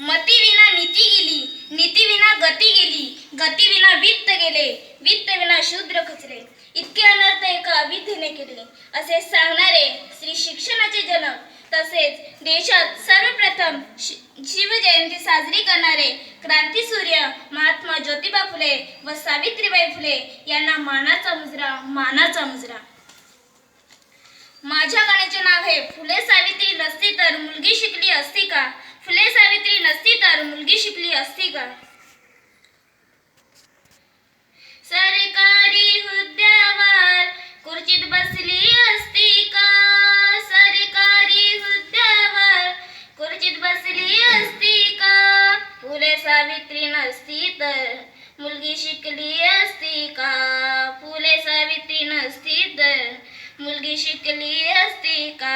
मती विना नीती गेली नीती विना गती गेली गती विना वित्त गेले वित्त विना शूद्र खचले. इतके अनर्थ एका विधीने केले. असे सांगणारे श्री शिक्षणाचे जनक तसेच देशात सर्वप्रथम शिवजयंती साजरी करणारे क्रांतीसूर्य महात्मा ज्योतिबा फुले व सावित्रीबाई फुले यांना मानाचा मुजरा मानाचा मुजरा. माझ्या गाण्याचे नाव आहे फुले नसती मुलगी शिकली असती का? सरकारी हुद्द्यावर खुर्चीत बसली असती का? सरकारी हुद्द्यावर खुर्चीत बसली असती का? फुले सावित्री नसती तर मुलगी शिकली असती का? फुले सावित्री नसती तर मुलगी शिकली असती का?